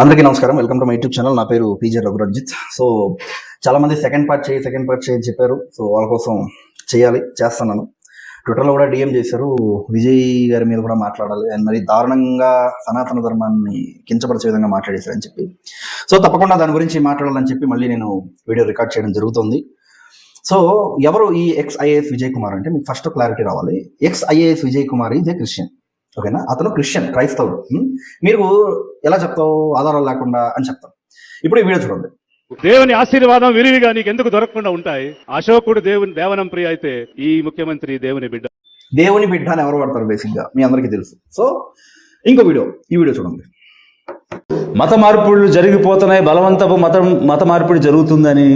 అందరికీ నమస్కారం. Welcome to my YouTube channel. నా పేరు పీజే రఘురంజిత్. సో చాలా మంది సెకండ్ పార్ట్ చేయి సెకండ్ పార్ట్ చేయి అని చెప్పారు. సో వాళ్ళ కోసం చేయాలి చేస్తున్నాను. ట్విట్టర్లో కూడా డిఎం చేశారు. విజయ్ గారి మీద కూడా మాట్లాడాలి. అండ్ మరి దారుణంగా సనాతన ధర్మాన్ని కించపరిచే విధంగా మాట్లాడేశారని చెప్పి. సో తప్పకుండా దాని గురించి మాట్లాడాలని చెప్పి మళ్ళీ నేను వీడియో రికార్డ్ చేయడం జరుగుతుంది. సో ఎవరు ఈ ఎక్స్ ఐఏఎస్ విజయ్ కుమార్ అంటే మీకు ఫస్ట్ క్లారిటీ రావాలి. Ex IAS Vijay Kumar is a Christian. ఓకేనా? అతను క్రిస్టియన్ క్రైస్తవుడు? మీరు ఎలా చెప్తావు? ఆధారాలు లేకుండా అని చెప్తాం ఇప్పుడు ఈ వీడియో చూడండి. దేవుని ఆశీర్వాదం విరివిగా నీకు ఎందుకు దొరకకుండా ఉంటాయి? అశోకుడు దేవుని దేవనం ప్రియ అయితే ఈ ముఖ్యమంత్రి దేవుని బిడ్డ. దేవుని బిడ్డ అని ఎవరు పడతారు బేసిక్గా మీ అందరికీ తెలుసు. సో ఇంకో వీడియో. ఈ వీడియో చూడండి. మత మార్పులు జరిగిపోతున్నాయి. బలవంతపు మతం మత మార్పిడి జరుగుతుందని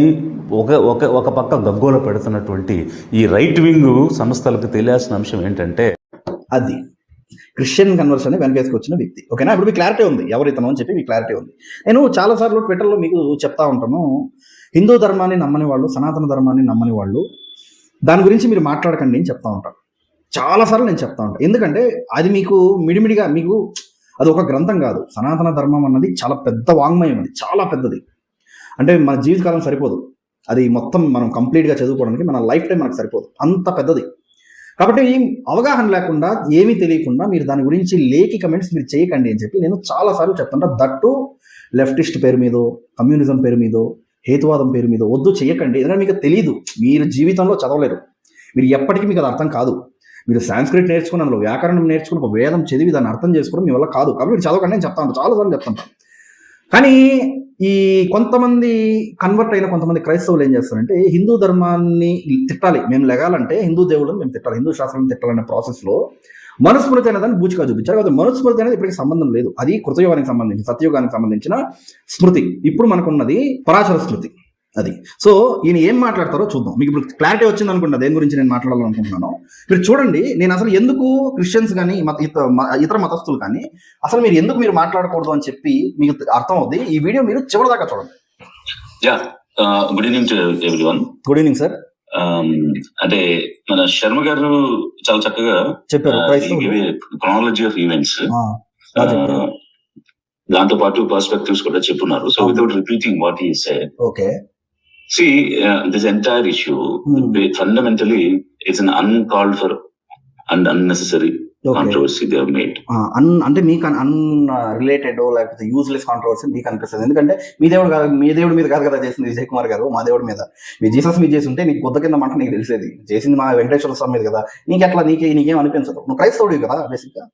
ఒక ఒక ఒక పక్క గగ్గోల పెడుతున్నటువంటి ఈ రైట్ వింగ్ సంస్థలకు తెలియాల్సిన అంశం ఏంటంటే అది. క్రిస్టియన్ కన్వర్షన్ వెనకేసుకు వచ్చిన వ్యక్తి. ఓకేనా? ఇప్పుడు మీకు క్లారిటీ ఉంది. ఎవరు ఇతను అని చెప్పి మీకు క్లారిటీ ఉంది. నేను చాలాసార్లు ట్విట్టర్లో మీకు చెప్తా ఉంటాను. హిందూ ధర్మాన్ని నమ్మని వాళ్ళు సనాతన ధర్మాన్ని నమ్మని వాళ్ళు దాని గురించి మీరు మాట్లాడకండి అని చెప్తా ఉంటాను చాలాసార్లు నేను చెప్తా ఉంటాను ఎందుకంటే అది మీకు మిడిమిడిగా మీకు అది ఒక గ్రంథం కాదు. సనాతన ధర్మం అన్నది చాలా పెద్ద వాంగ్మయం అది. చాలా పెద్దది. అంటే మన జీవితకాలం సరిపోదు. అది మొత్తం మనం కంప్లీట్గా చదువుకోవడానికి మన లైఫ్ టైం మనకు సరిపోదు. అంత పెద్దది. కాబట్టి అవగాహన లేకుండా ఏమీ తెలియకుండా మీరు దాని గురించి లేకి కమెంట్స్ మీరు చేయకండి అని చెప్పి నేను చాలాసార్లు చెప్తుంటా. దట్టు లెఫ్టిస్ట్ పేరు మీదో కమ్యూనిజం పేరు మీదో హేతువాదం పేరు మీద వద్దు చేయకండి. ఎందుకంటే మీకు తెలియదు మీరు జీవితంలో చదవలేరు. మీరు ఎప్పటికీ మీకు అది అర్థం కాదు. మీరు సాంస్క్రిట్ నేర్చుకుని అందులో వ్యాకరణం నేర్చుకుని ఒక వేదం చదివి దాన్ని అర్థం చేసుకోవడం మీ వల్ల కాదు. కాబట్టి మీరు చదవకండి నేను చెప్తాను. చాలాసార్లు చెప్తాను కానీ ఈ కొంతమంది కన్వర్ట్ అయిన కొంతమంది క్రైస్తవులు ఏం చేస్తారంటే హిందూ ధర్మాన్ని తిట్టాలి. మేము లెగాలంటే హిందూ దేవుళ్ళని మేము తిట్టాలి. హిందూ శాస్త్రాన్ని తిట్టాలనే ప్రాసెస్లో మనుస్మృతి అనే దాన్ని బూచిగా చూపించారు. కాబట్టి మనుస్మృతి అనేది ఇప్పటికి సంబంధం లేదు. అది కృతయుగానికి సంబంధించి సత్యయుగానికి సంబంధించిన స్మృతి. ఇప్పుడు మనకున్నది పరాశర స్మృతి. అది. సో ఈయన ఏం మాట్లాడతారో చూద్దాం. మీకు ఇప్పుడు క్లారిటీ వచ్చింది అనుకుంటా దేని గురించి నేను మాట్లాడాలనుకుంటున్నాను. మీరు చూడండి నేను అసలు ఎందుకు క్రిస్టియన్స్ కానీ ఇతర మతస్థులు కానీ అసలు మీరు ఎందుకు మీరు మాట్లాడకూడదు అని చెప్పి మీకు అర్థం అవుద్ది ఈ వీడియో మీరు చివరి దాకా చూడండి. Yeah good evening to everyone good evening sir అంటే మన శర్మ గారు చాలా చక్కగా చెప్పారు. క్రానాలజీ ఆఫ్ ఈవెంట్స్ దాంతో పాటు పర్స్పెక్టివ్స్ కూడా చెప్పున్నారు. సో. వితౌట్ రిపీటింగ్ వాట్ ఈ okay see this entire issue Hmm. Fundamentally it's an uncalled for and unnecessary okay controversy they made అన్ అంటే మీకు అన్ రిలేటెడ్ లేకపోతే యూజ్లెస్ కాంట్రవర్సీ మీకు అనిపిస్తుంది. ఎందుకంటే మీ దేవుడు కాదు మీ దేవుడి మీద కాదు కదా చేసింది విజయ్ కుమార్ గారు మా దేవుడి మీద. మీ జీసస్ మీద చేసి ఉంటే నీకు గుద్ద కింద మంట నీకు తెలిసేది. చేసింది మా వెంకటేశ్వర స్వామి మీద కదా. నీకు ఎట్లా నీకే నీకేం అనిపించదు. నువ్వు క్రైస్తవుడివి కదా బేసిక్గా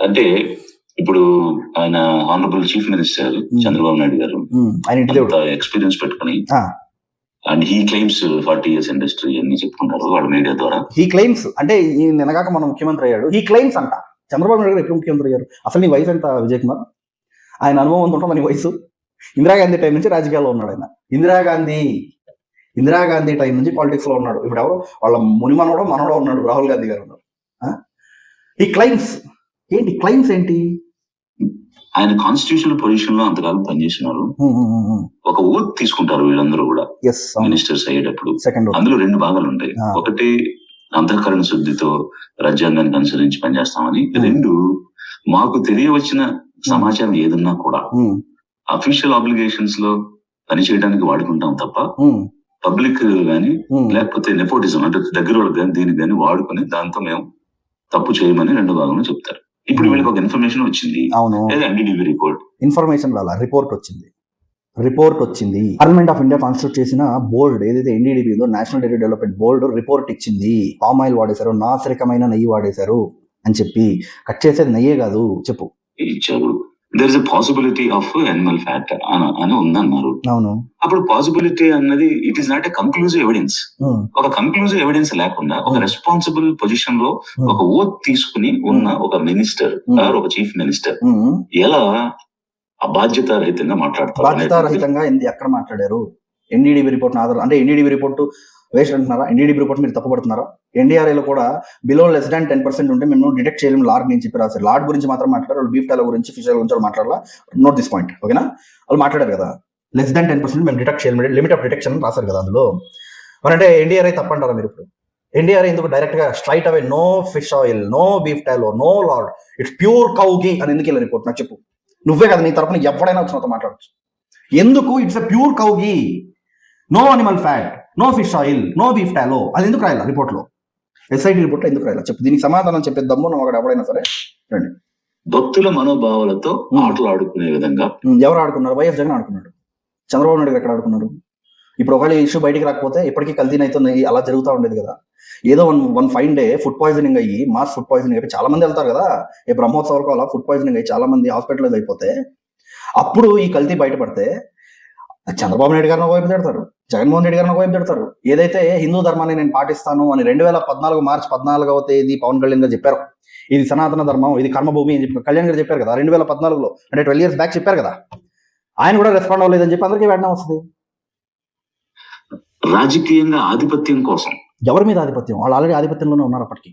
అంటే ఇప్పుడు ఆయన honourable chief minister Chandrababu Naidu garu ఆయన ఇంటి దేవుడు. ఎక్స్పీరియన్స్ పెట్టుకుని. And he claims forty years industry అని చెప్పుకుంటారు వాళ్ళ మీడియా ద్వారా. హీ క్లెయిమ్స్ అంటే ఈ నినగాక మన ముఖ్యమంత్రి అయ్యాడు. హీ క్లెయిమ్స్ అంట. చంద్రబాబు నాయుడు గారు ఎప్పుడు ముఖ్యమంత్రి అయ్యారు? అసలు నీ వయసు ఎంత విజయ్ కుమార్? ఆయన అనుభవం ఎంత ఉంటుంది నీ వయసు? ఇందిరాగాంధీ టైం నుంచి రాజకీయాల్లో ఉన్నాడు ఆయన. ఇందిరాగాంధీ ఇందిరాగాంధీ టైం నుంచి పాలిటిక్స్లో ఉన్నాడు. ఇప్పుడు ఎవరు వాళ్ళ ముని మనవడో మనవడో ఉన్నాడు. రాహుల్ గాంధీ గారు ఉన్నారు. ఈ క్లైమ్స్ ఏంటి? క్లైమ్స్ ఏంటి? ఆయన కాన్స్టిట్యూషనల్ పొజిషన్లో అంతకాలం పనిచేసినారు. ఒక ఓత్ తీసుకుంటారు వీళ్ళందరూ కూడా మినిస్టర్స్ అయ్యేటప్పుడు. అందులో రెండు భాగాలు ఉంటాయి. ఒకటి అంతఃకరణ శుద్ధితో రాజ్యాంగానికి అనుసరించి పనిచేస్తామని. రెండు మాకు తెలియవచ్చిన సమాచారం ఏదన్నా కూడా అఫీషియల్ ఆబ్లిగేషన్స్లో పని చేయడానికి వాడుకుంటాం తప్ప పబ్లిక్ గాని లేకపోతే నెపోటిజం అంటే దగ్గర వాళ్ళకి కానీ దీనికి కానీ వాడుకొని దాంతో మేము తప్పు చేయమని రెండు భాగంలో చెప్తారు. ఇప్పుడు Hmm. వీళ్ళకి ఒక ఇన్ఫర్మేషన్ వచ్చింది. అవును. N D D B report information రాలా రిపోర్ట్ వచ్చింది. రిపోర్ట్ వచ్చింది. పార్లమెంట్ ఆఫ్ ఇండియా కాన్స్టిట్యూట్ చేసిన బోర్డు ఏదైతే ఎన్డీడీబీ ఉందో national dairy development board report ఇచ్చింది. పామ్ ఆయిల్ వాడేశారు నాసిరకమైన నెయ్యి వాడేశారు అని చెప్పి. కట్ చేసేది నెయ్యే కాదు చెప్పు. There is a possibility of animal fat అని ఉందన్నారు. అవును. అప్పుడు పాసిబిలిటీ అన్నది it is not a conclusive evidence ఒక కంక్లూజివ్ ఎవిడెన్స్ లేకుండా ఒక. రెస్పాన్సిబుల్ పొజిషన్లో. ఒక ఓత్ తీసుకుని ఉన్న ఒక మినిస్టర్ ఒక చీఫ్ మినిస్టర్. ఎలా ఆ బాధ్యత రహితంగా మాట్లాడతారు బాధ్యత రహితంగా ఎక్కడ మాట్లాడారు? N D D B report ఆధారం అంటే N D D B report waste అంటున్నారా? ఎన్డీడీ రిపోర్ట్ మీరు తప్పుపడుతున్నారా? ఎన్డీఆర్ఏలో లో కూడా below less than ten percent ఉంటే మేము డిటెక్ట్ చేయలేము లార్డ్ నుంచి చెప్పి రాశారు. లార్డ్ గురించి మాత్రం మాట్లాడారు. వాళ్ళు బీఫ్ టాల గురించి ఫిషల్ గురించి వాళ్ళు మాట్లాడాలా. నోట్ దిస్ పాయింట్ ఓకేనా వాళ్ళు మాట్లాడారు కదా. లెస్ దాన్ టెన్ పర్సెంట్ మేము డిటెక్ట్ చేయలేము. లిమిట్ ఆఫ్ డిటెక్షన్ రాశారు కదా అందులో. మరి అంటే ఎన్డీఆర్ఐ తప్పంటారా మీరు ఇప్పుడు? ఎన్డీఆర్ ఎందుకు డైరెక్ట్గా straight away no fish oil no beef tallow no lard it's pure cow ghee అని ఎందుకు వెళ్ళి రిపోర్ట్ నాకు చెప్పు. నువ్వే కదా నీ తరపున ఎవడైనా వచ్చినతో మాట్లాడచ్చు. ఎందుకు? It's a pure cow ghee no animal fat no fish oil no beef tallow అది ఎందుకు రాయాలి రిపోర్ట్లో ఎస్ఐటి రిపోర్ట్లో ఎందుకు రాయాలి? చెప్పు. దీనికి సమాధానం చెప్పే దమ్ము నువ్వు ఒకడు ఎవడైనా సరే రండి. భక్తుల మనోభావాలతో Hmm. ఆటలు ఆడుకునే విధంగా. ఉమ్, ఎవరు ఆడుకున్నారు? వైఎస్ జగన్ ఆడుకున్నాడు. చంద్రబాబు నాయుడు ఎక్కడ ఆడుకున్నారు? ఇప్పుడు ఒకవేళ ఇష్యూ బయటికి రాకపోతే ఇప్పటికీ కల్తీన్ అవుతున్నాయి అలా జరుగుతూ ఉండేది కదా. ఏదో one one fine day food poisoning అయ్యి మాస్ ఫుడ్ పాయిజనింగ్ అయిపోయి చాలా మంది వెళ్తారు కదా. ఈ బ్రహ్మోత్సవాలకు అలా ఫుడ్ పాయిజనింగ్ అయ్యి చాలా మంది హాస్పిటలైజ్ అయిపోతే అప్పుడు ఈ కల్తీ బయటపడితే చంద్రబాబు నాయుడు గారిని వైపు తిడతారు. జగన్మోహన్ రెడ్డి గారిని ఒక వైపు తిడతారు. ఏదైతే హిందూ ధర్మాన్ని నేను పాటిస్తాను అని రెండు వేల పద్నాలుగు మార్చి పద్నాలుగవ తేదీ పవన్ కళ్యాణ్ గారు చెప్పారు. ఇది సనాతన ధర్మం ఇది కర్మభూమి అని చెప్పి కళ్యాణ్ గారు చెప్పారు కదా రెండు వేల పద్నాలుగులో అంటే ట్వెల్వ్ ఇయర్స్ బ్యాక్ చెప్పారు కదా. ఆయన కూడా రెస్పాండ్ అవ్వలేదని చెప్పి అందరికీ వెంటనే వస్తుంది. రాజకీయంగా ఆధిపత్యం కోసం. ఎవరి మీద ఆధిపత్యం? వాళ్ళు ఆల్రెడీ ఆధిపత్యంలోనే ఉన్నారు అప్పటికి.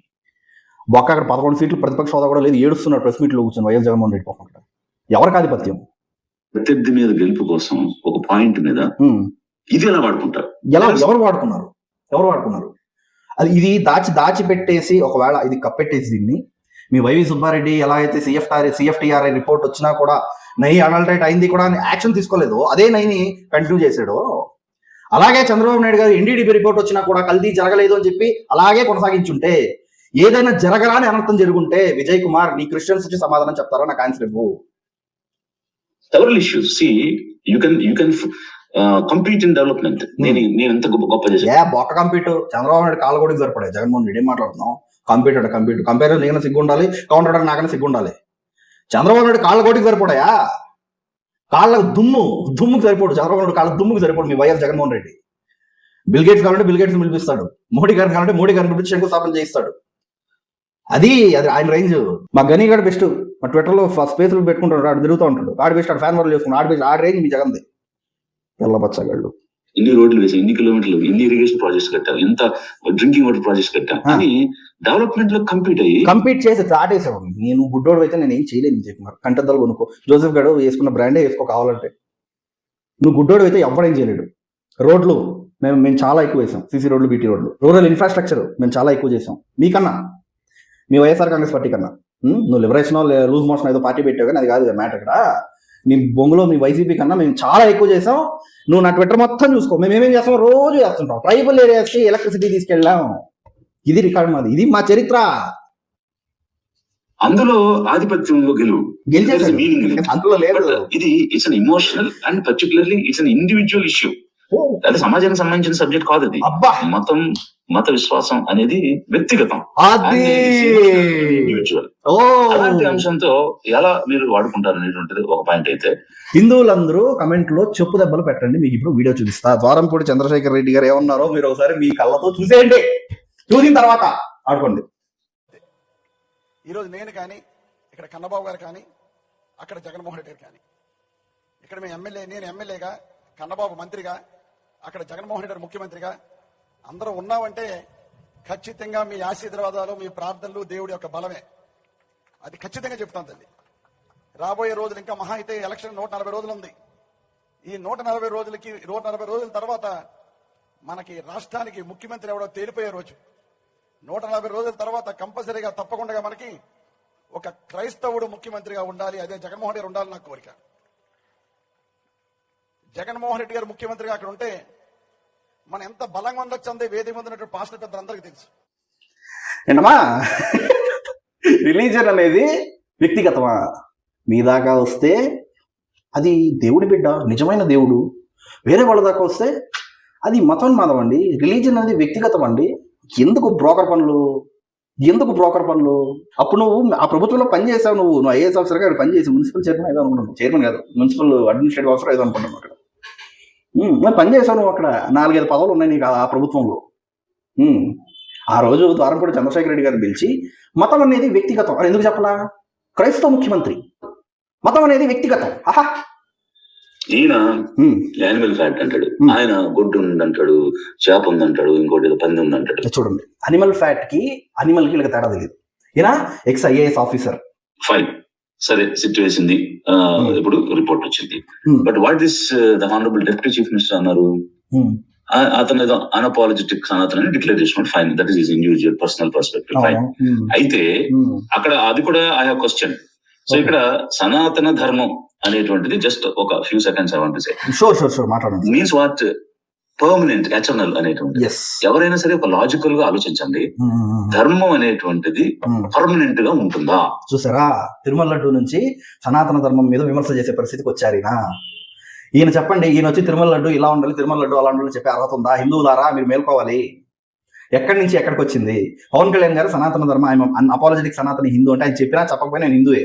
బొక్క అక్కడ పదకొండు సీట్లు ప్రతిపక్ష హోదా కూడా లేదు. ఏడుస్తున్నారు ప్రెస్ మీట్లో కూర్చొని వైఎస్ జగన్మోహన్ రెడ్డి పాపం అక్కడ ఎవరికి ఆధిపత్యం? ప్రత్యర్థి మీద గెలుపు కోసం ఒక పాయింట్ మీద. ఇది ఎలా వాడుకుంటారు. ఎలా ఎవరు వాడుకున్నారు? ఎవరు వాడుకున్నారు? అది ఇది దాచి దాచి పెట్టేసి ఒకవేళ ఇది కప్పెట్టేసి దీన్ని మీ వైవి సుబ్బారెడ్డి ఎలా అయితే సిఎఫ్ఆర్ సిఎఫ్టీఆర్ఐ రిపోర్ట్ వచ్చినా కూడా నై అడల్టరేట్ అయింది కూడా యాక్షన్ తీసుకోలేదు. అదే నైని కంటిన్యూ చేశాడు. అలాగే చంద్రబాబు నాయుడు గారు ఎన్డీడీబీ రిపోర్ట్ వచ్చినా కూడా కల్తీ జరగలేదు అని చెప్పి అలాగే కొనసాగించుంటే ఏదైనా జరగరాని అనర్థం జరుగుంటే విజయ్ కుమార్ నీ క్రిస్టియన్స్ వచ్చి సమాధానం చెప్తారా నాకు ఆన్సర్ ఇవ్వు. Several issues see you can you can compete in development నేను నేను ఎంత గొప్ప గొప్ప చేశాను. బొక్క కంప్యూటర్. చంద్రబాబు నాయుడు కాళ్ళగొడికి సరిపడే జగన్మోహన్ రెడ్డి ఏం మాట్లాడుతున్నాం కంప్యూటర్ కంప్యూటర్ కంపేర్ నీకన్నా సిగ్గు ఉండాలి కౌంటర్ నాకన్నా సిగ్గు ఉండాలి. చంద్రబాబు నాయుడు కాళ్ళ కోటికి సరిపడాయా? కాళ్ళ దుమ్ము దుమ్ముకి సరిపోడు. చంద్రబాబు నాయుడు కాళ్ళ దుమ్ముకి సరిపోడు మీ YS Jaganmohan Reddy. Bill Gates కావాలంటే బిల్ గేట్స్ పిలిపిస్తాడు. మోడీ గారిని కావాలంటే మోడీ గారిని పిలిపించి శంకుస్థాపన చేయిస్తాడు. అది అది ఆయన రేంజ్ మా గని గారు బెస్ట్ మా ట్విట్టర్లో స్పేస్లు పెట్టుకుంటాడు ఆడు తిరుగుతూ ఉంటాడు. ఆడు బెస్ట్ ఆడు ఫ్యాన్ వర్లు చేసుకున్నాడు ఆడు బెస్ట్ ఆడు రేంజ్ మీ జగన్ది. తెల్లబచ్చగాళ్ళు ఇన్ని రోడ్లు వేసాం ఇన్ని కిలోమీటర్లు ఇన్ని ఇరిగేషన్ ప్రాజెక్ట్స్ కట్టాం ఎంత డ్రింకింగ్ వాటర్ ప్రాజెక్ట్స్ కట్టాం. అని డెవలప్మెంట్లో కంప్లీట్ అయ్యి కంపీట్ చేసి దాటేసాడు నేను గుడ్డోడు అయితే నేను ఏం చేయలేను కుమార్. కంటద్దలు కొనుక్కో. జోసెఫ్ గడు వేసుకున్న బ్రాండే వేసుకో కావాలంటే. నువ్వు గుడ్డోడు అయితే ఎవడేం చేయలేడు. రోడ్లు మేము మేము చాలా ఎక్కువ వేసాం. సీసీ రోడ్లు బీటీ రోడ్లు. రూరల్ ఇన్ఫ్రాస్ట్రక్చర్ మేము చాలా ఎక్కువ చేసాం. మీకన్నా? మీ వైఎస్ఆర్ కాంగ్రెస్ పార్టీ కన్నా? నువ్వు లిబరేషన్ లూజ్ మోషన్ ఏదో పార్టీ పెట్టావు కానీ అది కాదు మ్యాటర్ ఇక్కడ నీ బొంగులో మీ వైసీపీ కన్నా మేము చాలా ఎక్కువ చేసాం. నువ్వు నా ట్విట్టర్ మొత్తం చూసుకో. మేము ఏమేమి చేస్తాం? రోజు చేస్తుంటాం. ట్రైబల్ ఏరియాస్కి ఎలక్ట్రిసిటీ తీసుకెళ్ళాం. ఇది రికార్డ్ మాది. ఇది మా చరిత్ర. అందులో ఆధిపత్యంలో గెలువు. మీనింగ్ అందులో లేదు. ఇది it's an emotional and particularly it's an individual issue అది సమాజానికి సంబంధించిన సబ్జెక్ట్ కాదు అది అబ్బా. మతం మత విశ్వాసం అనేది వ్యక్తిగతం. ఇండివిజువల్ అలాంటి అంశంతో ఎలా మీరు వాడుకుంటారు అనేటువంటిది ఒక పాయింట్ అయితే. హిందువులందరూ కమెంట్లో చెప్పు దెబ్బలు పెట్టండి. మీకు ఇప్పుడు వీడియో చూపిస్తా. ద్వారంపూడి చంద్రశేఖర్ రెడ్డి గారు ఏమన్నారో మీరు ఒకసారి మీ కళ్ళతో చూసేయండి. చూసిన తర్వాత ఆడుకోండి. ఈరోజు నేను కానీ ఇక్కడ కన్నబాబు గారు కానీ అక్కడ జగన్మోహన్ రెడ్డి గారు కానీ ఇక్కడ మేము ఎమ్మెల్యే నేను ఎమ్మెల్యేగా కన్నబాబు మంత్రిగా అక్కడ జగన్మోహన్ రెడ్డి ముఖ్యమంత్రిగా అందరూ ఉన్నామంటే ఖచ్చితంగా మీ ఆశీర్వాదాలు మీ ప్రార్థనలు దేవుడి యొక్క బలమే. అది ఖచ్చితంగా చెప్తాను తల్లి. రాబోయే రోజులు ఇంకా మహా అయితే ఎలక్షన్ నూట నలభై రోజులు ఉంది. ఈ నూట నలభై రోజులకి నూట నలభై రోజుల తర్వాత మనకి రాష్ట్రానికి ముఖ్యమంత్రి ఎవడో తేలిపోయే రోజు. నూట నలభై రోజుల తర్వాత కంపల్సరీగా తప్పకుండా మనకి ఒక క్రైస్తవుడు ముఖ్యమంత్రిగా ఉండాలి. అదే జగన్మోహన్ రెడ్డి గారు ఉండాలి నా కోరిక. జగన్మోహన్ రెడ్డి గారు ముఖ్యమంత్రిగా అక్కడ ఉంటే మనం ఎంత బలంగా ఉండొచ్చు అందే వేదిక ముందు ఉన్నటువంటి పాస్టర్ పెద్దలందరికీ తెలుసు. ఏంటమ్మా? రిలీజన్ అనేది వ్యక్తిగతమా? మీ దాకా వస్తే అది దేవుడి బిడ్డ నిజమైన దేవుడు. వేరే వాళ్ళ దాకా వస్తే అది మతోన్మాదం అండి. రిలీజన్ అనేది వ్యక్తిగతం అండి. ఎందుకు బ్రోకర్ పనులు? ఎందుకు బ్రోకర్ పనులు? అప్పుడు నువ్వు ఆ ప్రభుత్వంలో పని చేసావు నువ్వు. నువ్వు ఐఏఎస్ ఆఫీసర్గా పని చేసి మున్సిపల్ చైర్మన్ ఏదో అనుకుంటున్నావు. చైర్మన్ కాదు మున్సిపల్ అడ్మినిస్ట్రేటివ్ ఆఫీసర్ ఏదో అనుకుంటున్నావు అక్కడ. మరి పని చేసావు నువ్వు అక్కడ? నాలుగైదు పదవులు ఉన్నాయి నీకు ఆ ప్రభుత్వంలో. ఆ రోజు ద్వారంపూడి చంద్రశేఖర రెడ్డి గారిని పిలిచి మతం అనేది వ్యక్తిగతం. అని ఎందుకు చెప్పలా? క్రైస్తవ ముఖ్యమంత్రి. మతం అనేది వ్యక్తిగతం. ఆహా. ఈయన యానిమల్ ఫ్యాట్ అంటాడు. ఆయన గొడ్డు ఉందంటాడు చేప ఉందంటాడు ఇంకోటి పంది ఉందంటాడు. చూడండి. అనిమల్ ఫ్యాట్కి అనిమల్కి తేడా తెలియదు ఈయన ఎక్స్ ఐఏఎస్ ఆఫీసర్. ఫైన్. సరే ఆ, Hmm. ఇప్పుడు రిపోర్ట్ వచ్చింది Hmm. But what this the honourable deputy chief minister అన్నారు? ఆ- అతను ఏదో అన్అపాలజెటిక్ సనాతన్ అని డిక్లేర్ చేసుకున్నాడు fine that is individual personal perspective fine అయితే అక్కడ అది కూడా ఐ హావ్ క్వశ్చన్ సో ఇక్కడ సనాతన ధర్మం అనేటువంటిది జస్ట్ ఒక few seconds I want say sure sure sure మాట్లాడండి. మీన్స్ వాట్ పర్మనెంట్ ఎటర్నల్ అనేటువంటి ఎవరైనా సరే ఒక లాజికల్గా ఆలోచించండి. ధర్మం అనేటువంటిది పర్మనెంట్గా ఉంటుందా? చూసారా? తిరుమల లడ్డు నుంచి సనాతన ధర్మం మీద విమర్శ చేసే పరిస్థితికి వచ్చారు ఈయన. ఈయన చెప్పండి ఈయన వచ్చి తిరుమల లడ్డు ఇలా ఉండాలి తిరుమల లడ్డు అలా ఉండాలి చెప్పే అర్హత ఉందా? హిందువులారా మీరు మేల్కోవాలి. ఎక్కడి నుంచి ఎక్కడికి వచ్చింది? పవన్ కళ్యాణ్ గారు సనాతన ధర్మ ఆయన అపాలజెటిక్ సనాతన హిందూ అంటే ఆయన చెప్పినా చెప్పకపోయినా నేను హిందువే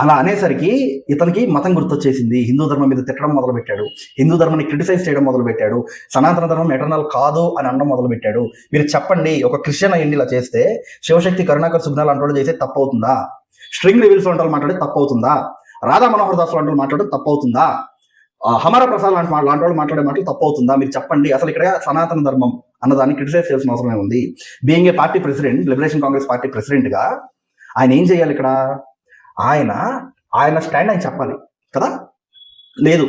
అలా అనేసరికి ఇతనికి మతం గుర్తొచ్చేసింది. హిందూ ధర్మం మీద తిట్టడం మొదలు పెట్టాడు హిందూ ధర్మాన్ని క్రిటిసైజ్ చేయడం మొదలుపెట్టాడు. సనాతన ధర్మం ఎటర్నల్ కాదు అని అనడం మొదలుపెట్టాడు. మీరు చెప్పండి ఒక క్రిస్టియన్ అయ్యండి ఇలా చేస్తే శివశక్తి కరుణాకర్ సుగ్నాలు అంటూ చేస్తే తప్పు అవుతుందా స్ట్రింగ్ రివిల్స్ వంటలు మాట్లాడితే తప్పు అవుతుందా రాధా మనోహర్ దాస్ వంటలు మాట్లాడడం తప్పు అవుతుందా హమారా ప్రసాద్ లాంటి లాంటి వాళ్ళు మాట్లాడే మాటలు తప్పు అవుతుందా మీరు చెప్పండి. అసలు ఇక్కడ సనాతన ధర్మం అన్నదాన్ని క్రిటిసైజ్ చేయాల్సిన అవసరమే ఉంది. Being a party president liberation Congress party ప్రెసిడెంట్గా ఆయన ఏం చేయాలి ఇక్కడ? ఆయన ఆయన స్టాండ్ ఆయన చెప్పాలి కదా? లేదు.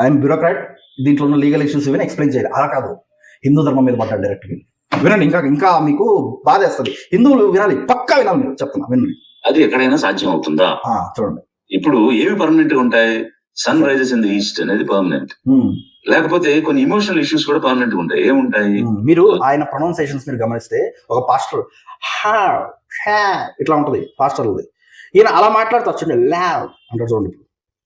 ఆయన బ్యూరోక్రాట్ దీంట్లో ఉన్న లీగల్ ఇష్యూస్ ఇవన్నీ ఎక్స్ప్లెయిన్ చేయాలి. అలా కాదు. హిందూ ధర్మం మీద పడ్డాడు డైరెక్ట్ వినండి ఇంకా ఇంకా మీకు బాధ వేస్తుంది. హిందువులు వినాలి పక్కా వినాలి మీరు. చెప్తున్నా వినండి. అది ఎక్కడైనా సాధ్యం అవుతుందా? చూడండి. ఇప్పుడు ఏవి పర్మనెంట్గా ఉంటాయి? Sun rises in the east అనేది పర్మనెంట్ లేకపోతే కొన్ని ఇమోషనల్ ఇష్యూస్ కూడా పర్మనెంట్గా ఉంటాయి. ఏముంటాయి? మీరు ఆయన ప్రొనౌన్సియేషన్స్ మీరు గమనిస్తే ఒక పాస్టర్ హా ఇట్లా ఉంటది పాస్టర్ది ఈయన అలా మాట్లాడుతూ వచ్చండి. ల్యావ్ అంటారు చూడండి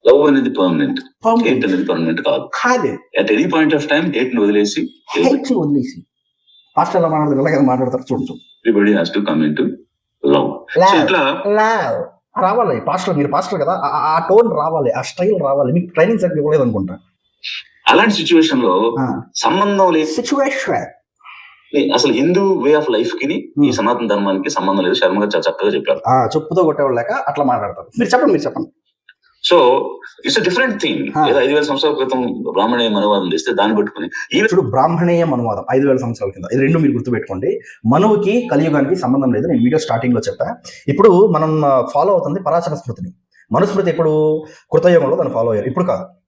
లవ్ అనేది పర్మనెంట్ హేట్. అనేది పర్మనెంట్ కాదు. కాదు. At any point of time హేట్ని వదిలేసి హేట్ వదిలేసి. పాస్టర్ ఎలా మాట్లాడతారు ఇలాగే మాట్లాడతారు చూడండి everybody has to come in to love. ఇట్లా Love. రావాలి. పాస్టర్ మీరు పాస్టర్ కదా. ఆ- టోన్ రావాలి. ఆ స్టైల్ రావాలి. మీకు ట్రైనింగ్ సరిగ్గా ఇవ్వలేదు అనుకుంటా అలాంటి సిచ్యువేషన్లో సంబంధం లేని సిచ్యువేషన్ అసలు హిందూ వే ఆఫ్ లైఫ్కి ఈ. సనాతన ధర్మానికి సంబంధం లేదు. శర్మ గారు చాలా చక్కగా చెప్పారు. చెప్పుతో కొట్టేవాళ్ళు లేక అట్లా మాట్లాడతారు. మీరు చెప్పండి మీరు చెప్పండి. So it's different thing. ఏదో ఐదు వేల సంవత్సరాల క్రితం బ్రాహ్మణ మనవాదం తెస్తే దాన్ని పట్టుకుని ఈ చూడు బ్రాహ్మణీయం అనువాదం ఐదు వేల సంవత్సరాల కింద ఇది రెండు మీరు గుర్తుపెట్టుకోండి. మనువుకి కలియుగానికి సంబంధం లేదు. నేను వీడియో స్టార్టింగ్లో చెప్పా. ఇప్పుడు మనం ఫాలో అవుతుంది పరాశర స్మృతిని. మనుస్మృతి ఎప్పుడు? కృతయుగంలో దాన్ని ఫాలో అయ్యారు. ఇప్పుడు కాదు?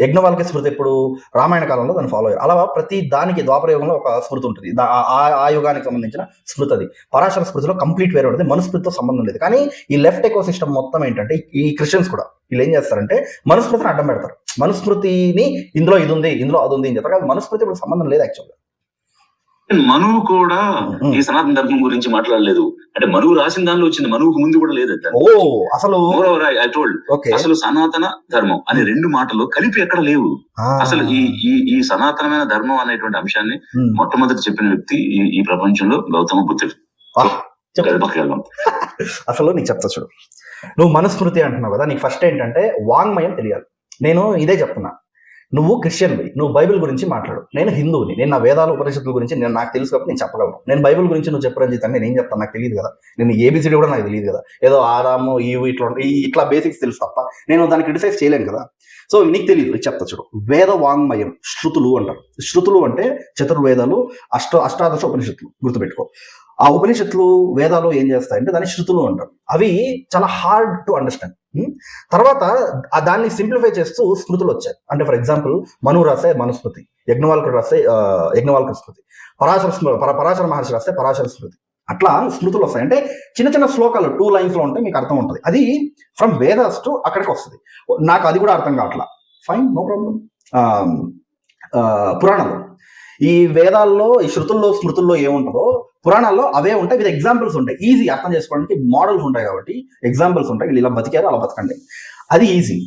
యజ్ఞవాల్కి స్మృతి ఎప్పుడు? రామాయణ కాలంలో దాన్ని ఫాలో అయ్యారు. అలా ప్రతి దానికి ద్వాపర యుగంలో ఒక స్మృతి ఉంటుంది. ఆ- ఆ- ఆ యుగానికి సంబంధించిన స్మృతి అది. పరాశర స్మృతిలో కంప్లీట్ వేరే ఉంటుంది. మనుస్మృతితో సంబంధం లేదు. కానీ ఈ లెఫ్ట్ ఎకో సిస్టమ్ మొత్తం ఏంటంటే ఈ క్రిస్టియన్స్ కూడా వీళ్ళు ఏం చేస్తారంటే మనుస్మృతిని అడ్డం పెడతారు. మనుస్మృతిని ఇందులో ఇది ఉంది ఇందులో అది ఉంది అని చెప్తారు కానీ మనుస్మృతి ఇప్పుడు సంబంధం లేదు యాక్చువల్గా మనువు కూడా Hmm. ఈ సనాతన ధర్మం గురించి మాట్లాడలేదు. అంటే మనువు రాసిన దానిలో వచ్చింది. మనువుకు ముందు కూడా లేదు ఓ అసలు ఐ టోల్డ్ అసలు సనాతన ధర్మం అనే రెండు మాటలు కలిపి ఎక్కడ లేవు. అసలు ఈ ఈ ఈ సనాతనమైన ధర్మం అనేటువంటి అంశాన్ని మొట్టమొదటి చెప్పిన వ్యక్తి ఈ ఈ ప్రపంచంలో గౌతమ బుద్ధుడు. అసలు నీకు చెప్తా చూడు. నువ్వు మనుస్మృతి అంటున్నావు కదా నీకు ఫస్ట్ ఏంటంటే వాంగ్మయం తెలియాలి. నేను ఇదే చెప్తున్నా. నువ్వు క్రిస్టియన్వి నువ్వు బైబిల్ గురించి మాట్లాడు. నేను హిందువుని నేను నా వేదాల ఉపనిషత్తుల గురించి నేను నాకు తెలుసు కాబట్టి నేను చెప్పగలను. నేను బైబిల్ గురించి నువ్వు చెప్పరని చెప్తాను నేను ఏం చెప్తాను నాకు తెలియదు కదా. నేను ఏబిసిడి కూడా నాకు తెలియదు కదా. ఏదో ఆరాము ఈవు ఇట్లా ఈ ఇట్లా బేసిక్స్ తెలుసు తప్ప నేను దాన్ని క్రిటిసైజ్ చేయలేను కదా. సో నీకు తెలియదు చెప్తా చూడు. వేద వాంగ్మయం శృతులు అంటారు. శృతులు అంటే చతుర్వేదాలు అష్ట అష్టాదశ ఉపనిషత్తులు గుర్తుపెట్టుకో. ఆ ఉపనిషత్తులు వేదాలు ఏం చేస్తాయంటే దాన్ని శృతులు అంటారు. అవి చాలా హార్డ్ టు అండర్స్టాండ్ తర్వాత ఆ దాన్ని సింప్లిఫై చేస్తూ స్మృతులు వచ్చాయి. అంటే ఫర్ ఎగ్జాంపుల్ మను రాసే మనుస్మృతి యజ్ఞవాల్కుడు రాసే ఆ, యజ్ఞవాల్కుడు స్మృతి పరాశర పరాశర మహర్షి రాస్తే పరాశర స్మృతి. అట్లా స్మృతులు వస్తాయి. అంటే చిన్న చిన్న శ్లోకాలు టూ లైన్స్లో ఉంటే మీకు అర్థం ఉంటుంది. అది ఫ్రమ్ వేదాస్ టు అక్కడికి వస్తుంది. నాకు అది కూడా అర్థం కావట్లా. ఫైన్ నో ప్రాబ్లం పురాణాలు. ఈ వేదాల్లో ఈ శృతుల్లో స్మృతుల్లో ఏముంటుందో పురాణాల్లో అవే ఉంటాయి విత్ ఎగ్జాంపుల్స్ ఉంటాయి. ఈజీ అర్థం చేసుకోవడానికి మోడల్స్ ఉంటాయి కాబట్టి ఎగ్జాంపుల్స్ ఉంటాయి. వీళ్ళు ఇలా బతికారు అలా బతకండి. అది ఈజీ.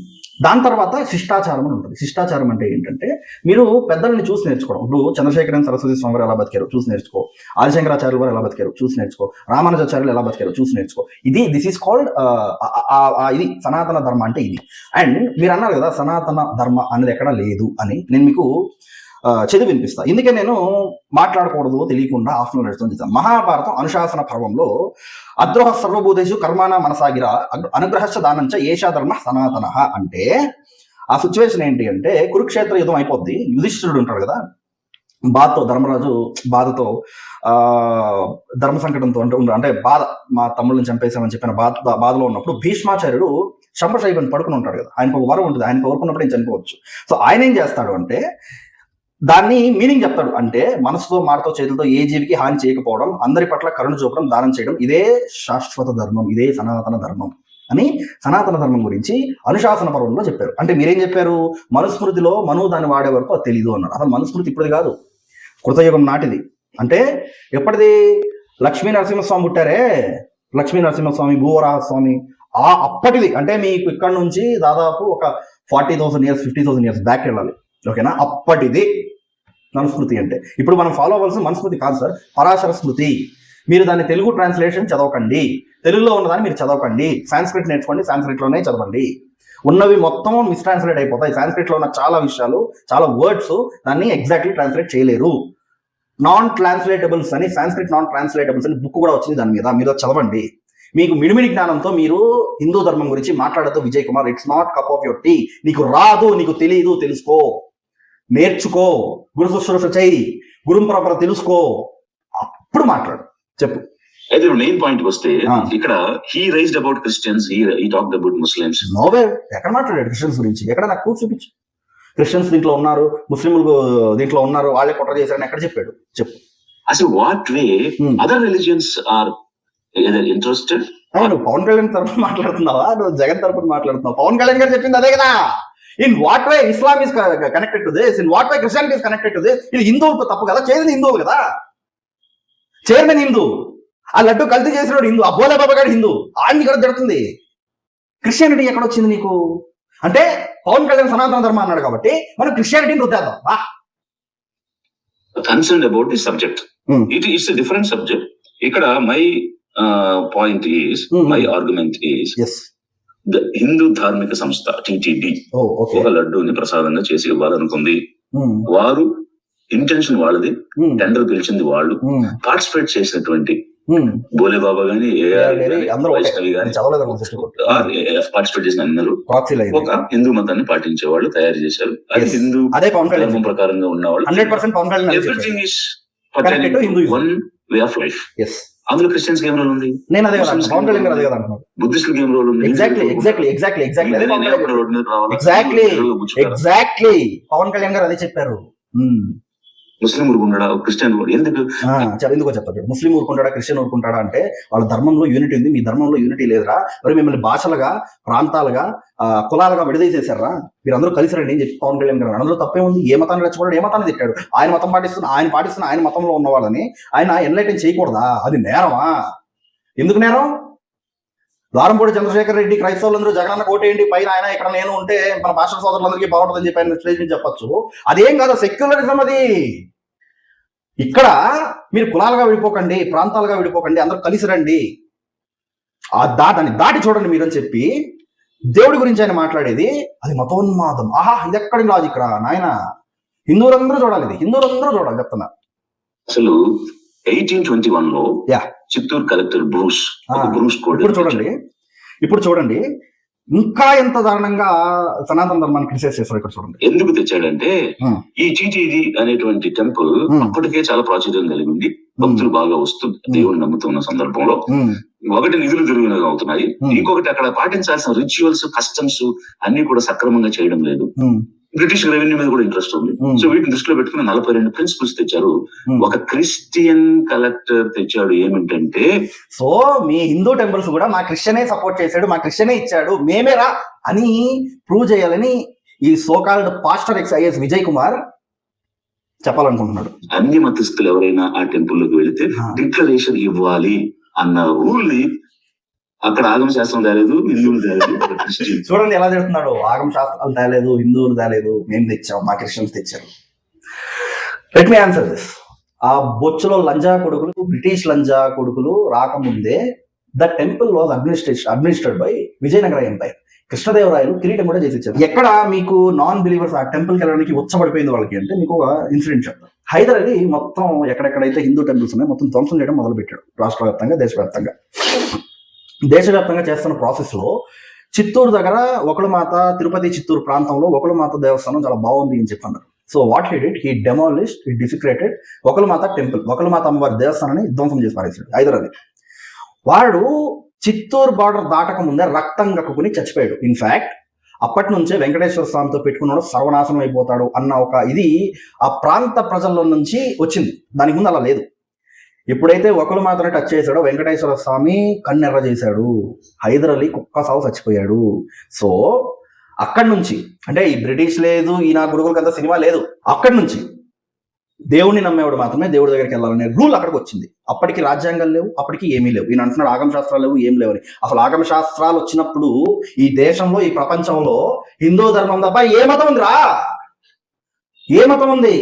దాని తర్వాత శిష్టాచారం అని ఉంటుంది. శిష్టాచారం అంటే ఏంటంటే మీరు పెద్దల్ని చూసి నేర్చుకోవడం. ఇప్పుడు చంద్రశేఖరన్ సరస్వతి స్వామి గారు ఎలా బతికారు చూసి నేర్చుకో. ఆదిశంకరాచార్యులు వారు ఎలా బతికారు చూసి నేర్చుకో. రామానుజాచార్యులు ఎలా బతికారు చూసి నేర్చుకో. ఇది దిస్ ఈస్ కాల్డ్ ఇది సనాతన ధర్మ అంటే ఇది. అండ్ మీరు అన్నారు కదా సనాతన ధర్మ అనేది ఎక్కడ లేదు అని. నేను మీకు చదివి వినిపిస్తా ఇందుకే నేను మాట్లాడకూడదు తెలియకుండా ఆఫ్టర్నూన్ నడుస్తుంది మహాభారతం అనుశాసన పర్వంలో అద్రోహ సర్వభూతేషు కర్మాణ మనసాగిర అనుగ్రహస్య దానంచ ఏషా ధర్మ సనాతన అంటే ఆ సిచ్యువేషన్ ఏంటి అంటే కురుక్షేత్ర యుద్ధం అయిపోద్ది. యుధిష్ఠిరుడు ఉంటాడు కదా? బాధతో ధర్మరాజు బాధతో ఆ ధర్మ సంకటంతో అంటే అంటే బాధ మా తమ్ముళ్ళని చంపేశామని చెప్పిన బాధ బాధలో ఉన్నప్పుడు భీష్మాచార్యుడు శంపశైబని పడుకుని ఉంటాడు కదా? ఆయనకు ఒక వరం ఉంటుంది. ఆయన కోరుకున్నప్పుడు నేను చనిపోవచ్చు. సో ఆయన ఏం చేస్తాడు అంటే దాన్ని మీనింగ్ చెప్తాడు. అంటే మనసుతో మాటతో చేతులతో ఏ జీవికి హాని చేయకపోవడం అందరి పట్ల కరుణ చూపడం దానం చేయడం ఇదే శాశ్వత ధర్మం ఇదే సనాతన ధర్మం అని సనాతన ధర్మం గురించి అనుశాసన పర్వంలో చెప్పారు. అంటే మీరేం చెప్పారు? మనుస్మృతిలో మను దాన్ని వాడే వరకు అది తెలీదు అన్నారు అసలు మనుస్మృతి ఇప్పుడు కాదు. కృతయుగం నాటిది. అంటే ఎప్పటిది? లక్ష్మీ నరసింహస్వామి పుట్టారే? లక్ష్మీ నరసింహస్వామి భూవరాహ స్వామి ఆ అప్పటిది. అంటే మీకు ఇక్కడ నుంచి దాదాపు ఒక forty thousand years fifty thousand years back వెళ్ళాలి. ఓకేనా? అప్పటిది మనుస్మృతి అంటే. ఇప్పుడు మనం ఫాలో అవ్వాల్సిన మనుస్మృతి కాదు సార్ పరాశర స్మృతి. మీరు దాన్ని తెలుగు ట్రాన్స్లేషన్ చదవకండి. తెలుగులో ఉన్నదాన్ని మీరు చదవకండి. సాంస్క్రిట్ నేర్చుకోండి సాంస్క్రిట్లోనే చదవండి. ఉన్నవి మొత్తం మిస్ ట్రాన్స్లేట్ అయిపోతాయి. సాంస్క్రిట్లో ఉన్న చాలా విషయాలు చాలా వర్డ్స్ దాన్ని ఎగ్జాక్ట్లీ ట్రాన్స్లేట్ చేయలేరు. నాన్ ట్రాన్స్లేటబుల్స్ అని సాంస్క్రిట్ నాన్ ట్రాన్స్లేటబుల్స్ అని బుక్ కూడా వచ్చింది దాని మీద. మీరు చదవండి. మీకు మిడిమిడి జ్ఞానంతో మీరు హిందూ ధర్మం గురించి మాట్లాడదు Vijay Kumar. It's not cup of your tea నీకు రాదు నీకు తెలియదు తెలుసుకో. నేర్చుకో గురు శుశ్రూష చేయి గురు పరంపర తెలుసుకో. అప్పుడు మాట్లాడు. చెప్పు. అయితే మెయిన్ పాయింట్ వస్తే. ఇక్కడ he raised about Christians he talked about Muslims no way ఎక్కడ మాట్లాడాడు క్రిస్టియన్స్ గురించి? ఎక్కడ నాకు చూపించు. క్రిస్టియన్స్ దీంట్లో ఉన్నారు ముస్లింలు దీంట్లో ఉన్నారు వాళ్ళే కుట్ర చేశారని ఎక్కడ చెప్పాడు? చెప్పు. అసలు what way. Other religions are interested నువ్వు పవన్ కళ్యాణ్ తరపున మాట్లాడుతున్నావా? నువ్వు జగన్ తరపున మాట్లాడుతున్నావు? పవన్ కళ్యాణ్ గారు చెప్పింది అదే కదా! In what way Islam is connected to this in what way Christianity is connected to this ఇది హిందువులకు తప్పు కదా? చేసింది హిందువులు కదా? చైర్మన్ హిందూ. ఆ లడ్డు కల్తీ చేసినోడు హిందూ. ఆ బోలే బాబా గారు హిందూ. ఆడిని ఇక్కడ జరుగుతుంది క్రిస్టియానిటీ ఎక్కడ వచ్చింది నీకు? అంటే పవన్ కళ్యాణ్ సనాతన ధర్మం అన్నాడు కాబట్టి మనం క్రిస్టియానిటీని రుద్దేద్దాం. వా. Concern about the subject. It it's different subject ఇక్కడ my point is. My argument is Hindu ధార్మిక సంస్థ టిటిడి ఒక లడ్డూని ప్రసాదంగా చేసి ఇవ్వాలనుకుంది. వారు ఇంటెన్షన్ వాళ్ళది టెండర్ పిలిచింది వాళ్ళు. పార్టిసిపేట్ చేసినటువంటి బోలే బాబా గాని. వైష్ణవి గాని పార్టిసిపేట్ చేసిన అందరూ ఒక హిందూ మతాన్ని పాటించే వాళ్ళు తయారు చేశారు. అది. హిందూ ధర్మం ప్రకారంగా ఉన్న వాళ్ళు everything is. One way of life అందులో క్రిస్టియన్స్ ఏం రోల్ ఉంది? నేను అదే పవన్ కళ్యాణ్ గారు అదే ఏం కదా అంటున్నాను బుద్ధిస్టులకు ఏం రోల్ ఉంది? ఎగ్జాక్ట్లీ ఎగ్జాక్ట్లీ ఎగ్జాక్ట్లీ ఎగ్జాక్ట్లీ గుచ్చుతారా? ఎగ్జాక్ట్లీ పవన్ కళ్యాణ్ గారు అదే చెప్పారు. ముస్లిం ఊరుకుంటాడా క్రిస్టియన్ ఎందుకు? ఎందుకో చెప్తాడు ముస్లిం ఊరుకుంటాడా క్రిస్టియన్ ఊరుకుంటాడా అంటే వాళ్ళ ధర్మంలో యూనిటీ ఉంది. మీ ధర్మంలో యూనిటీ లేదురా. మరి మిమ్మల్ని భాషలుగా ప్రాంతాలుగా కులాలుగా విడదీసేశారా? మీరు అందరూ కలిసి రండి. అని చెప్పి పవన్ కళ్యాణ్ గారు? అందులో తప్పే ఉంది. ఏ మతాన్ని రెచ్చగొట్టాడు ఏ మతాన్ని తిట్టాడు? ఆయన మతం పాటిస్తున్న ఆయన పాటిస్తున్న ఆయన మతంలో ఉన్న వాళ్ళని ఆయన ఎన్లైటన్ చేయకూడదా? అది నేరమా? ఎందుకు నేరం? ద్వారంపూడి చంద్రశేఖర్ రెడ్డి క్రైస్తవులందరూ జగనన్న కోటేయండి పైన ఆయన ఇక్కడ నేను ఉంటే మన భాష సోదరులందరికీ బాగుంటుందని చెప్పి ఆయన స్టేజ్ మీద చెప్పొచ్చు. అదేం కాదు సెక్యులరిజం అది. ఇక్కడ మీరు కులాలుగా విడిపోకండి ప్రాంతాలుగా విడిపోకండి అందరూ కలిసి రండి. ఆ దా దాన్ని దాటి చూడండి మీరు అని చెప్పి దేవుడి గురించి ఆయన మాట్లాడేది అది మతోన్మాదం. ఆహా ఇది ఎక్కడి లాజిక్ రా నాయన? హిందువులందరూ చూడాలి ఇది. హిందువులందరూ చూడాలి చెప్తున్నా. అసలు ఎయిటీన్ ట్వంటీ వన్లో Yeah. Chittoor collector Bruce. Bruce code ఇప్పుడు చూడండి ఇప్పుడు చూడండి ఇంకా ఎంత దారుణంగా సనాతన ధర్మాన్ని క్రిటిసైజ్ చేస్తారు ఇక్కడ చూడండి. ఎందుకు తెచ్చాడంటే. ఈ టీటీడీ అనేటువంటి టెంపుల్. అప్పటికే చాలా ప్రాచుర్యం కలిగి ఉంది భక్తులు బాగా వస్తుంది దేవుని నమ్ముతున్న సందర్భంలో. ఒకటి నిధులు తిరుగునగా అవుతున్నాయి. ఇంకొకటి అక్కడ పాటించాల్సిన రిచువల్స్ కస్టమ్స్ అన్ని కూడా సక్రమంగా చేయడం లేదు. బ్రిటిష్ రెవెన్యూ మీద కూడా ఇంట్రెస్ట్ ఉంది Hmm. సో వీటిని దృష్టిలో పెట్టుకుని నలభై రెండు ప్రిన్సిపల్స్ తెచ్చారు Hmm. ఒక క్రిస్టియన్ కలెక్టర్ తెచ్చాడు ఏమిటంటే సో మీ హిందూ టెంపుల్స్ కూడా మా క్రిస్టియనే సపోర్ట్ చేశాడు మా క్రిస్టియనే ఇచ్చాడు మేమేరా అని ప్రూవ్ చేయాలని ఈ so called pastor ex IS Vijay Kumar చెప్పాలనుకుంటున్నాడు అన్ని మతస్థులు ఎవరైనా ఆ టెంపుల్లోకి వెళితే. డిక్లరేషన్ ఇవ్వాలి అన్న రూల్ని అక్కడ ఆగమ శాస్త్రం తేలేదు హిందువులు తేలేదు చూడండి ఎలా చెప్తున్నాడు ఆగమ శాస్త్రాలు తేలేదు హిందువులు తేలేదు మేము తెచ్చాం మా క్రిస్టియన్స్ తెచ్చారు. లెట్ మీ ఆన్సర్ దిస్ ఆ బొచ్చులో లంజా కొడుకులు బ్రిటిష్ లంజా కొడుకులు రాకముందే the temple was administration administered by Vijayanagara empire Krishnadevarayalu కిరీటం కూడా చేసిచ్చారు. ఎక్కడ మీకు నాన్ బిలీవర్స్ ఆ టెంపుల్కి వెళ్ళడానికి ఉచ్చబడిపోయింది వాళ్ళకి అంటే మీకు ఒక ఇన్సిడెంట్ చెప్తాను. హైదర్ అలీ మొత్తం ఎక్కడెక్కడైతే హిందూ టెంపుల్స్ ఉన్నాయో మొత్తం ధ్వంసం చేయడం మొదలుపెట్టాడు. రాష్ట్ర వ్యాప్తంగా దేశవ్యాప్తంగా. దేశవ్యాప్తంగా చేస్తున్న ప్రాసెస్లో చిత్తూరు దగ్గర ఒకళ్ళ మాత తిరుపతి చిత్తూరు ప్రాంతంలో ఒకళ్ళ మాత దేవస్థానం చాలా బాగుంది అని చెప్పన్నారు. So what he did he demolished he desecrated ఒకళ్ళ మాత టెంపుల్ ఒకళ్ళ మాత అమ్మవారి దేవస్థానాన్ని ధ్వంసం చేసి పారేసాడు హైదరాబాద్ వాడు చిత్తూరు బార్డర్ దాటక ముందే రక్తం కక్కుకుని చచ్చిపోయాడు. ఇన్ఫాక్ట్ అప్పటి నుంచే వెంకటేశ్వర స్వామితో పెట్టుకున్నాడు సర్వనాశనం అయిపోతాడు అన్న ఒక ఇది ఆ ప్రాంత ప్రజల్లో నుంచి వచ్చింది. దానికి ముందు అలా లేదు. ఎప్పుడైతే ఒకరు మాత్రం టచ్ చేశాడో వెంకటేశ్వర స్వామి కన్నెర్ర చేశాడు. హైదర్ అలీ కుక్క సాగు చచ్చిపోయాడు. సో అక్కడి నుంచి అంటే ఈ బ్రిటిష్ లేదు ఈ నా గురుగులకి అంత సినిమా లేదు అక్కడి నుంచి దేవుణ్ణి నమ్మేవాడు మాత్రమే దేవుడి దగ్గరికి వెళ్ళాలనే రూల్ అక్కడికి వచ్చింది. అప్పటికి రాజ్యాంగాలు లేవు అప్పటికి ఏమీ లేవు. ఈయన అంటున్నాడు ఆగమ శాస్త్రాలు లేవు ఏం లేవని. అసలు ఆగమ శాస్త్రాలు వచ్చినప్పుడు ఈ దేశంలో ఈ ప్రపంచంలో హిందూ ధర్మం తప్ప ఏ మతం ఉందిరా? ఏ మతం ఉంది?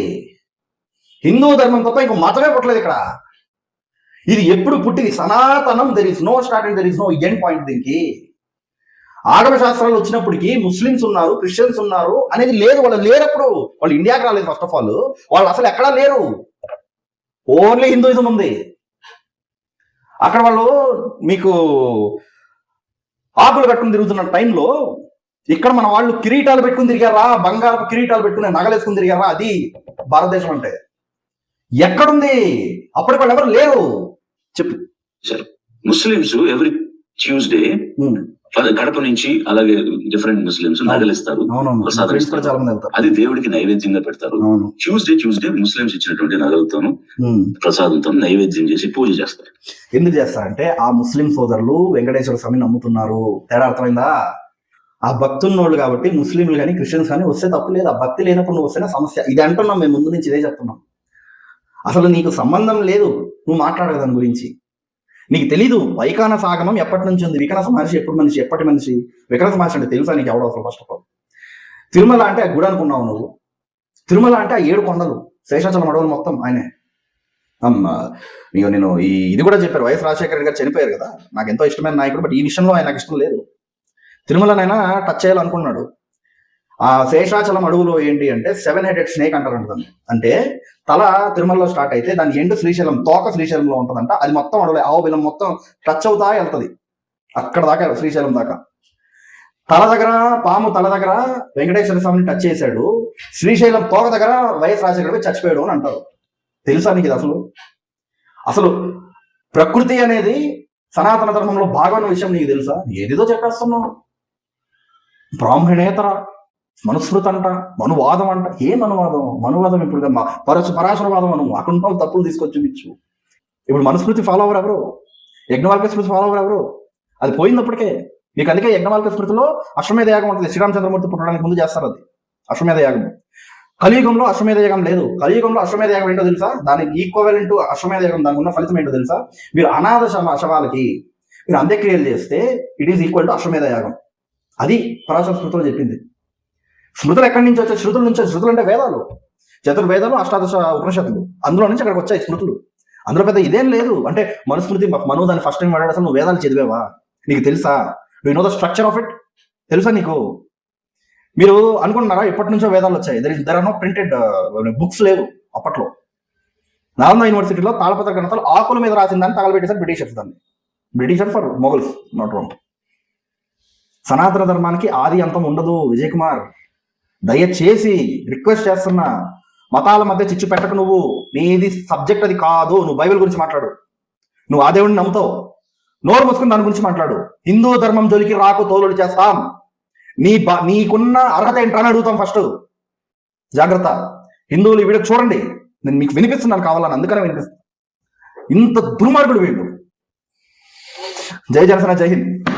హిందూ ధర్మం తప్ప ఇంకో మతమే పుట్టలేదు ఇక్కడ. ఇది ఎప్పుడు పుట్టింది? సనాతనం there is no starting there is no end point దీనికి. ఆగమ శాస్త్రాలు వచ్చినప్పటికీ ముస్లిమ్స్ ఉన్నారు క్రిస్టియన్స్ ఉన్నారు అనేది లేదు. వాళ్ళు లేరప్పుడు వాళ్ళు ఇండియాకి రాలేదు ఫస్ట్ ఆఫ్ ఆల్ వాళ్ళు అసలు ఎక్కడా లేరు. ఓన్లీ హిందూయిజం ఉంది. అక్కడ వాళ్ళు మీకు ఆకులు కట్టుకుని తిరుగుతున్న టైంలో ఇక్కడ మన వాళ్ళు కిరీటాలు పెట్టుకుని తిరిగారా? బంగారు కిరీటాలు పెట్టుకుని నగలేసుకుని తిరిగారా? అది భారతదేశం అంటే. ఎక్కడుంది? అప్పటికి వాళ్ళు ఎవరు లేరు. చెప్పు. ముస్లిమ్స్ ఎవ్రీ ట్యూస్డే కడప నుంచి అలాగే డిఫరెంట్ ముస్లిమ్స్ నగలిస్తారు ప్రసాదం అది దేవుడికి నైవేద్యంగా పెడతారు. ట్యూస్డే ట్యూస్డే ముస్లిమ్స్ ఇచ్చినటువంటి నగలతోను ఉమ్. ప్రసాదంతో నైవేద్యం చేసి పూజ చేస్తారు. ఎందుకు చేస్తారంటే ఆ ముస్లిం సోదరులు వెంకటేశ్వర స్వామిని నమ్ముతున్నారు. తేడా అర్థమైందా? ఆ భక్తున్నోళ్ళు కాబట్టి ముస్లింలు కానీ క్రిస్టియన్స్ కానీ వస్తే తప్పు లేదు. ఆ భక్తి లేనప్పుడు నువ్వు వస్తేనే సమస్య. ఇది అంటున్నాం మేము ముందు నుంచి ఇదే చెప్తున్నాం. అసలు నీకు సంబంధం లేదు. నువ్వు మాట్లాడదు దాని గురించి. నీకు తెలీదు వైకాన సాగమం ఎప్పటి నుంచి ఉంది? వికనస మహర్షి ఎప్పుడు మనిషి? ఎప్పటి మనిషి? వికనస మహర్షి అంటే తెలుసా నీకు ఎవడో అసలు ఫస్ట్ ఆఫ్ ఆల్ తిరుమల అంటే ఆ గుడి అనుకున్నావు నువ్వు. తిరుమల అంటే ఆ ఏడు కొండలు. శేషాచలం అడవులు మొత్తం ఆయనే. ఇగో నేను ఈ ఇది కూడా చెప్పారు. వైఎస్ రాజశేఖర గారు చనిపోయారు కదా. నాకు ఎంతో ఇష్టమైన నాయకుడు బట్ ఈ విషయంలో ఆయన నాకు ఇష్టం లేదు. తిరుమలనైనా టచ్ చేయాలనుకున్నాడు. ఆ శేషాచలం అడవులో ఏంటి అంటే సెవెన్ హెడెడ్ స్నేక్ అంటారంట దాన్ని. అంటే తల తిరుమలలో స్టార్ట్ అయితే దాని ఎండు శ్రీశైలం తోక శ్రీశైలంలో ఉంటుందంట. అది మొత్తం అడవులే. ఆవు బిలం మొత్తం టచ్ అవుతా వెళ్తది. అక్కడ దాకా శ్రీశైలం దాకా. తల దగ్గర పాము తల దగ్గర వెంకటేశ్వర స్వామిని టచ్ చేశాడు. శ్రీశైలం తోక దగ్గర వైఎస్ రాజశేఖర చచ్చిపోయాడు అని అంటారు. తెలుసా నీకు ఇది అసలు? అసలు ప్రకృతి అనేది సనాతన ధర్మంలో భాగమైన విషయం నీకు తెలుసా? ఏదేదో చెప్పేస్తున్నావు. బ్రాహ్మణేతర మనుస్మృతి అంట మనువాదం అంట ఏ మనువాదం? మనువాదం ఇప్పుడు కాదు. పరశు పరాశరవాదం అను. అక్కడ తప్పులు తీసుకొచ్చి చూపించు ఇప్పుడు మనుస్మృతి ఫాలో అవర్ ఎవరు? యజ్ఞవాల్క స్మృతి ఫాలో అవర్ ఎవరు? అది పోయిందప్పటికే మీకు అందుకే యజ్ఞవాల్క స్మృతిలో అశ్వమేధ యాగం ఉంటుంది. శ్రీరామచంద్రమూర్తి పుట్టడానికి ముందు చేస్తారు అది. అశ్వమేధ యాగం. కలియుగంలో అశ్వమేధ యాగం లేదు. కలియుగంలో అశ్వమేధ యాగం ఏంటో తెలుసా? దానికి ఈక్వల్ టు అశ్వమేధ యాగం. దానికి ఉన్న ఫలితం ఏంటో తెలుసా? మీరు అనాథ శవ శవాలకి మీరు అంత్యక్రియలు చేస్తే ఇట్ ఈస్ ఈక్వల్ టు అశ్వమేధ యాగం. అది పరాశర స్మృతిలో చెప్పింది. స్మృతులు ఎక్కడి నుంచి వచ్చాయి? శృతుల నుంచి శృతులు అంటే వేదాలు. చతుర్వేదాలు అష్టాదశ ఉపనిషత్తులు. అందులో నుంచి అక్కడికి వచ్చాయి స్మృతులు అందులో పెద్ద ఇదేం లేదు. అంటే మనుస్మృతి మను దాన్ని ఫస్ట్ టైం వాడాడు అసలు నువ్వు వేదాలు చదివేవా? నీకు తెలుసా? You know the structure of it తెలుసా నీకు? మీరు అనుకుంటున్నారా? ఎప్పటి నుంచో వేదాలు వచ్చాయి? There there are no printed books లేవు అప్పట్లో. నాలంద యూనివర్సిటీలో తాళపత్ర గ్రంథాలు ఆకుల మీద రాసిన దాన్ని తగలబెట్టేసారు బ్రిటిషర్స్ దాన్ని. Britisher for Mughals not wrong Sanatana ధర్మానికి ఆది అంతం ఉండదు విజయ్ కుమార్. దయచేసి రిక్వెస్ట్ చేస్తున్నా మతాల మధ్య చిచ్చు పెట్టకు నువ్వు. నీది సబ్జెక్ట్ అది కాదు. నువ్వు బైబిల్ గురించి మాట్లాడు. నువ్వు ఆ దేవుడిని నమ్ముతావు. నోరు మూసుకుని దాని గురించి మాట్లాడు. హిందూ ధర్మం జోలికి రాకు తోలుడు చేస్తాం. నీ బా నీకున్న అర్హత ఏంటని అడుగుతాం ఫస్ట్. జాగ్రత్త. హిందువులు ఈ వీడియో చూడండి. నేను మీకు వినిపిస్తున్నాను కావాలని. అందుకనే వినిపిస్తాను ఇంత దుర్మార్గుడు వీళ్ళు జై జనసేన జై హింద్.